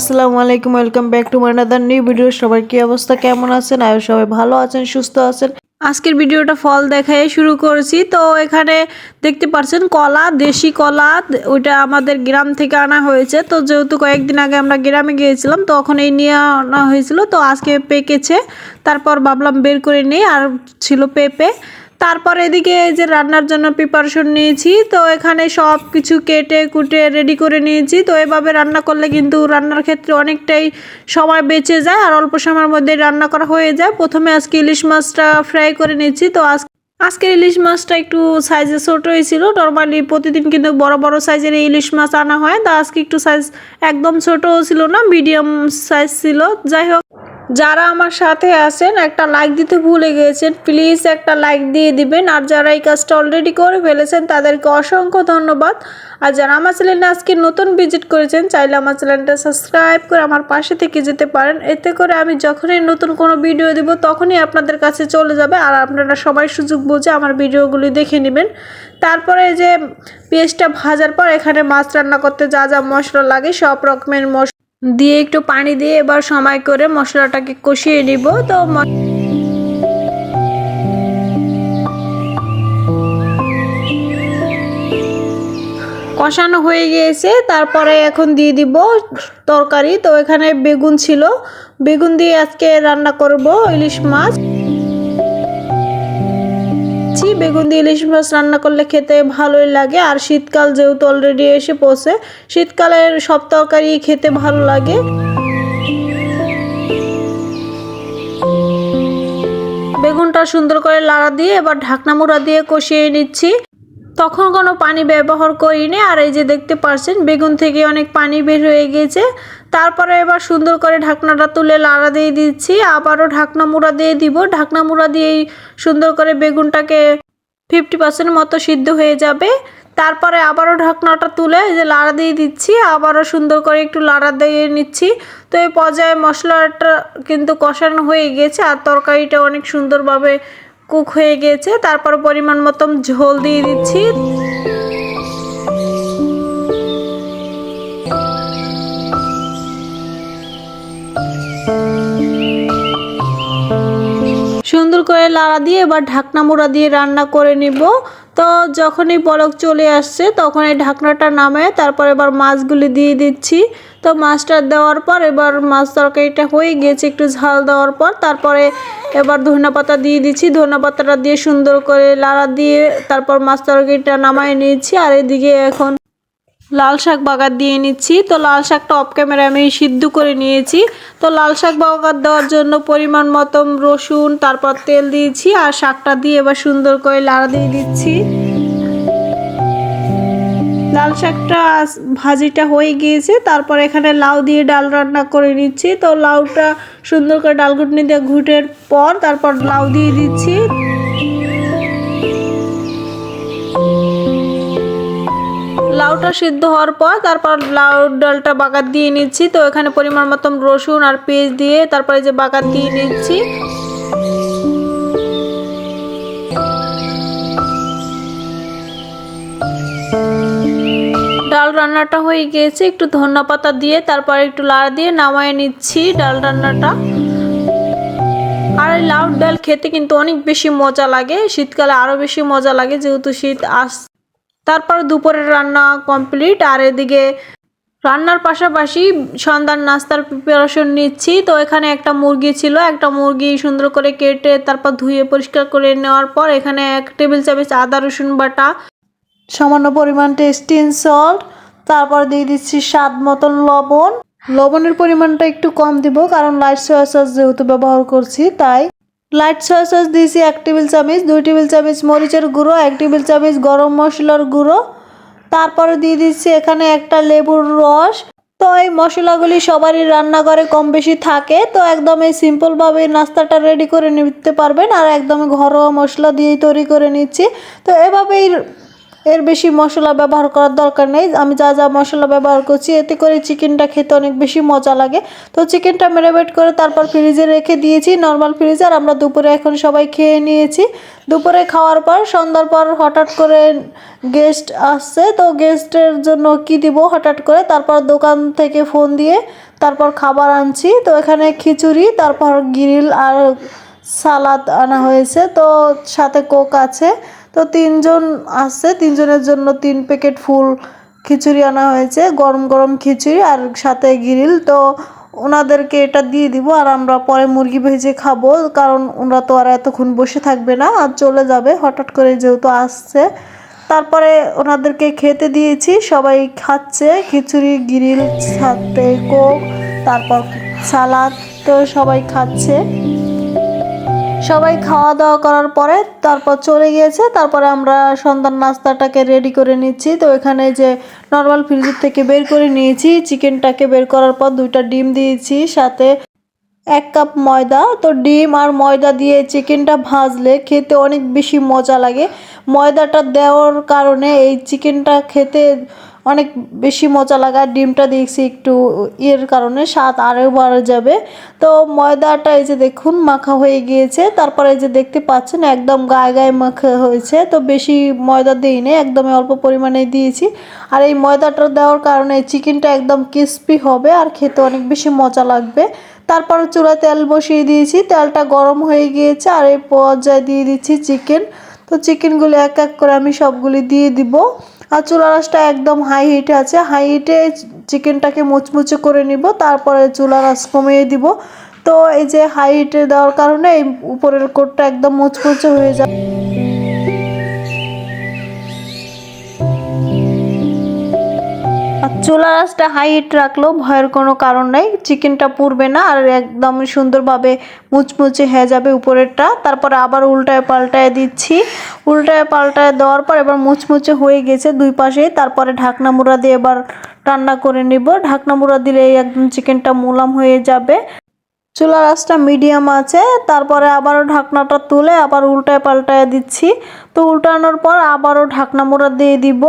আসসালামু আলাইকুম welcome back to মানাদার নিউ ভিডিও সবার কি অবস্থা, কেমন আছেন? আর সবাই ভালো আছেন, সুস্থ আছেন? আজকের ভিডিওটা ফল দেখায় শুরু করেছি। তো এখানে দেখতে পাচ্ছেন কলা, দেশি কলা, ওইটা আমাদের গ্রাম থেকে আনা হয়েছে। তো যেহেতু কয়েকদিন আগে আমরা গ্রামে গিয়েছিলাম তখন এই নিয়ে আনা হয়েছিল। তো আজকে পেকেছে, তারপর ভাবলাম বের করে নিই, আর ছিল পেঁপে। তারপর এদিকে যে রান্নার জন্য প্রিপারেশন নিয়েছি, তো এখানে সব কিছু কেটে কুটে রেডি করে নিয়েছি। তো এভাবে রান্না করলে কিন্তু রান্নার ক্ষেত্রে অনেকটাই সময় বেঁচে যায় আর অল্প সময়ের মধ্যে রান্না করা হয়ে যায়। প্রথমে আজকে ইলিশ মাছটা ফ্রাই করে নিয়েছি, তো আজ আজকের ইলিশ মাছটা একটু সাইজে ছোট হয়েছিল। নর্মালি প্রতিদিন কিন্তু বড় বড় সাইজের ইলিশ মাছ আনা হয়, তা আজকে একটু সাইজ একদম ছোট ছিল না মিডিয়াম সাইজ ছিল। যাই হোক। যারা আমার সাথে আছেন, একটা লাইক দিতে ভুলে গিয়েছেন প্লিজ একটা লাইক দিয়ে দিবেন। আর যারা এই কাজটা অলরেডি করে ফেলেছেন, তাদেরকে অসংখ্য ধন্যবাদ। আর যারা আমার চ্যানেলে আজকে নতুন ভিজিট করেছেন, চাইলে আমার চ্যানেলটা সাবস্ক্রাইব করে আমার পাশে থেকে যেতে পারেন। এতে করে আমি যখনই নতুন কোনো ভিডিও দিব, তখনই আপনাদের কাছে চলে যাবে। আর আপনারা সবাই সুযোগ বুঝে আমার ভিডিওগুলি দেখে নেবেন। তারপরে যে পেঁয়াজটা ভাজার পর এখানে মাছ রান্না করতে যা যা মশলা লাগে, সব রকমের মশলা দিয়ে একটু পানি দিয়ে এবার সময় করে মশলাটাকে কষিয়ে নিব। তো কষানো হয়ে গিয়েছে। তারপরে এখন দিয়ে দিব তরকারি। তো এখানে বেগুন ছিল। বেগুন দিয়ে আজকে রান্না করব ইলিশ মাছ। ছি, বেগুন দিয়ে ইলিশ মাছ রান্না করলে খেতে ভালোই লাগে। আর শীতকাল যেহেতু অলরেডি এসে পড়ছে শীতকালের সব তরকারি খেতে ভালো লাগে। বেগুনটা সুন্দর করে লাড়া দিয়ে এবার ঢাকনা মুড়া দিয়ে কষিয়ে নিচ্ছি। তখন কোনো পানি ব্যবহার করিনি আর এই যে দেখতে পাচ্ছেন বেগুন থেকে অনেক পানি বের হয়ে গেছে। তারপরে এবার সুন্দর করে ঢাকনাটা তুলে লাড়া দিয়ে দিচ্ছি। আবারও ঢাকনা মুড়া দিয়ে দিব। ঢাকনা মুড়া দিয়েই সুন্দর করে বেগুনটাকে ফিফটি পার্সেন্ট মতো সিদ্ধ হয়ে যাবে। তারপরে আবারও ঢাকনাটা তুলে যে লাড়া দিয়ে দিচ্ছি। আবারও সুন্দর করে একটু লাড়া দিয়ে নিচ্ছি। তো এই পর্যায়ে মশলাটা কিন্তু কষানো হয়ে গেছে আর তরকারিটা অনেক সুন্দরভাবে কুক হয়ে গেছে। তারপর পরিমাণ মতন ঝোল দিয়ে দিচ্ছি। লাড়া দিয়ে এবার ঢাকনা মোড়া দিয়ে রান্না করে নিব। তো যখনই বলক চলে আসছে তখন এই ঢাকনাটা নামে তারপর এবার মাছগুলি দিয়ে দিচ্ছি। তো মাছটা দেওয়ার পর এবার মাছ তরকারিটা হয়ে গিয়েছে একটু ঝাল দেওয়ার পর তারপরে এবার ধনিয়া পাতা দিয়ে দিচ্ছি। ধনিয়া পাতাটা দিয়ে সুন্দর করে লাড়া দিয়ে তারপর মাছ তরকারিটা নামায় নিয়েছি। আর এদিকে এখন লাল শাক বাগার দিয়ে নিচ্ছি। তো লাল শাকটা অফ ক্যামেরা আমি সিদ্ধ করে নিয়েছি। তো লাল শাক বাগার দেওয়ার জন্য পরিমাণ মতো রসুন, তারপর তেল দিয়েছি আর শাকটা দিয়ে এবার সুন্দর করে লাড়া দিয়ে দিচ্ছি। লাল শাকটা ভাজিটা হয়ে গিয়েছে। তারপর এখানে লাউ দিয়ে ডাল রান্না করে নিচ্ছি। তো লাউটা সুন্দর করে ডাল ঘুটনি দিয়ে ঘুটের পর তারপর লাউ দিয়ে দিচ্ছি। লাউটা সিদ্ধ হওয়ার পর তারপর লাউ ডালটা বাগার দিয়ে নিচ্ছি। তো এখানে পরিমাণ মতন রসুন আর পেঁয়াজ দিয়ে তারপরে যে বাগার দিয়ে নিচ্ছি। ডাল রান্নাটা হয়ে গিয়েছে। একটু ধনিয়া পাতা দিয়ে তারপর একটু লাড়া দিয়ে নামায় নিচ্ছি ডাল রান্নাটা। আর লাউ ডাল খেতে কিন্তু অনেক বেশি মজা লাগে। শীতকালে আরও বেশি মজা লাগে যেহেতু শীত আস তারপর দুপুরের রান্না কমপ্লিট। আর এদিকে রান্নার পাশাপাশি সন্ধ্যার নাস্তার প্রিপারেশন নিচ্ছি। তো এখানে একটা মুরগি ছিল। একটা মুরগি সুন্দর করে কেটে তারপর ধুয়ে পরিষ্কার করে নেওয়ার পর এখানে এক টেবিল চামচ আদা, রসুন বাটা, সামান্য পরিমাণ টেস্টিন সল্ট তারপর দিয়ে দিচ্ছি স্বাদ মতন লবণ। লবণের পরিমাণটা একটু কম দিব, কারণ লাইট সয়া সস যেহেতু ব্যবহার করছি, তাই লাইট সয়া সস দিয়েছি এক টেবিল চামচ, দুই টেবিল চামচ মরিচের গুঁড়ো, এক টেবিল চামচ গরম মশলার গুঁড়ো। তারপরে দিয়ে দিচ্ছি এখানে একটা লেবুর রস। তো এই মশলাগুলি সবারই রান্নাঘরে কম বেশি থাকে, তো একদম এই সিম্পলভাবে নাস্তাটা রেডি করে নিতে পারবেন আর একদম ঘরোয়া মশলা দিয়েই তৈরি করে নিচ্ছি। তো এভাবেই এর বেশি মশলা ব্যবহার করার দরকার নেই। আমি যা যা মশলা ব্যবহার করছি, এতে করে চিকেনটা খেতে অনেক বেশি মজা লাগে। তো চিকেনটা ম্যারিনেট করে তারপর ফ্রিজে রেখে দিয়েছি নর্মাল ফ্রিজে আর আমরা দুপুরে এখন সবাই খেয়ে নিয়েছি। দুপুরে খাওয়ার পর, সন্ধ্যার পর হঠাৎ করে গেস্ট আসছে। তো গেস্টের জন্য কি দিব হঠাৎ করে? তারপর দোকান থেকে ফোন দিয়ে তারপর খাবার আনছি। তো এখানে খিচুড়ি, তারপর গ্রিল আর সালাদ আনা হয়েছে। তো সাথে কোক আছে। তো তিনজন আসছে তিনজনের জন্য তিন প্যাকেট ফুল খিচুড়ি আনা হয়েছে, গরম গরম খিচুড়ি আর সাথে গ্রিল। তো ওনাদেরকে এটা দিয়ে দিব আর আমরা পরে মুরগি ভেজে খাব, কারণ ওনারা তো আর এতক্ষণ বসে থাকবে না আর চলে যাবে, হঠাৎ করে যেহেতু আসছে। তারপরে ওনাদেরকে খেতে দিয়েছি, সবাই খাচ্ছে, খিচুড়ি, গ্রিল, সাথে কোক, তারপর সালাদ, তো সবাই খাচ্ছে। সবাই খাওয়া দাওয়া করার পরে তারপর চলে গিয়েছে। তারপরে আমরা সন্ধ্যার নাস্তাটাকে রেডি করে নিচ্ছি। তো এখানে যে নর্মাল ফ্রিজের থেকে বের করে নিয়েছি চিকেনটাকে বের করার পর দুইটা ডিম দিয়েছি, সাথে এক কাপ ময়দা। তো ডিম আর ময়দা দিয়ে চিকেনটা ভাজলে খেতে অনেক বেশি মজা লাগে। ময়দাটা দেওয়ার কারণে এই চিকেনটা খেতে অনেক বেশি মজা লাগে, ডিমটা দিয়েছি একটু ইয়ের কারণে স্বাদ আরও বাড়ে যাবে। তো ময়দাটা এই যে দেখুন, মাখা হয়ে গিয়েছে। তারপরে এই যে দেখতে পাচ্ছেন, একদম গায়ে গায়ে মাখা হয়েছে। তো বেশি ময়দা দিইনি একদমই অল্প পরিমাণে দিয়েছি। আর এই ময়দাটা দেওয়ার কারণে চিকেনটা একদম ক্রিস্পি হবে আর খেতে অনেক বেশি মজা লাগবে। তারপর চুলায় তেল বসিয়ে দিয়েছি, তেলটা গরম হয়ে গিয়েছে আর এই পর্যায়ে দিয়ে দিচ্ছি চিকেন। তো চিকেনগুলি এক এক করে আমি সবগুলি দিয়ে দিব। আর চুলা রাসটা একদম হাই হিটে আছে। হাই হিটে চিকেনটাকে মুচমুচে করে নিব, তারপরে চুলা রাস কমিয়ে দিব। তো এই যে হাই হিটে দেওয়ার কারণে এই উপরের কোটটা একদম মুচমুচে হয়ে যায়। আর চুলা রাসটা হাইট হিট রাখলেও ভয়ের কোনো কারণ নেই। চিকেনটা পুড়বে না আর একদম সুন্দরভাবে মুচমুচে হয়ে যাবে উপরেরটা। তারপরে আবার উল্টায় পাল্টায় দিচ্ছি। উল্টায় পাল্টায় দেওয়ার পর এবার মুচমুচে হয়ে গেছে দুই পাশেই তারপরে ঢাকনা মুড়া দিয়ে এবার রান্না করে নিব। ঢাকনা মুড়া দিলে একদম চিকেনটা মোলাম হয়ে যাবে। চুলা রাসটা মিডিয়াম আছে। তারপরে আবারও ঢাকনাটা তুলে আবার উল্টায় পাল্টায় দিচ্ছি। তো উল্টানোর পর আবারও ঢাকনা মুড়া দিয়ে দিব।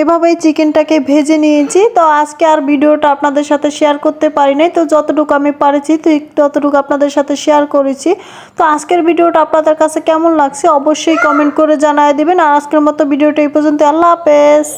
এভাবেই চিকেনটাকে ভেজে নিয়েছি। তো আজকে আর ভিডিওটা আপনাদের সাথে শেয়ার করতে পারি নাই। তো যতটুকু আমি পারেছি তো ততটুকু আপনাদের সাথে শেয়ার করেছি। তো আজকের ভিডিওটা আপনাদের কাছে কেমন লাগছে অবশ্যই কমেন্ট করে জানায় দেবেন। আর আজকের মতো ভিডিওটা এই পর্যন্ত আল্লাহ হাফেজ।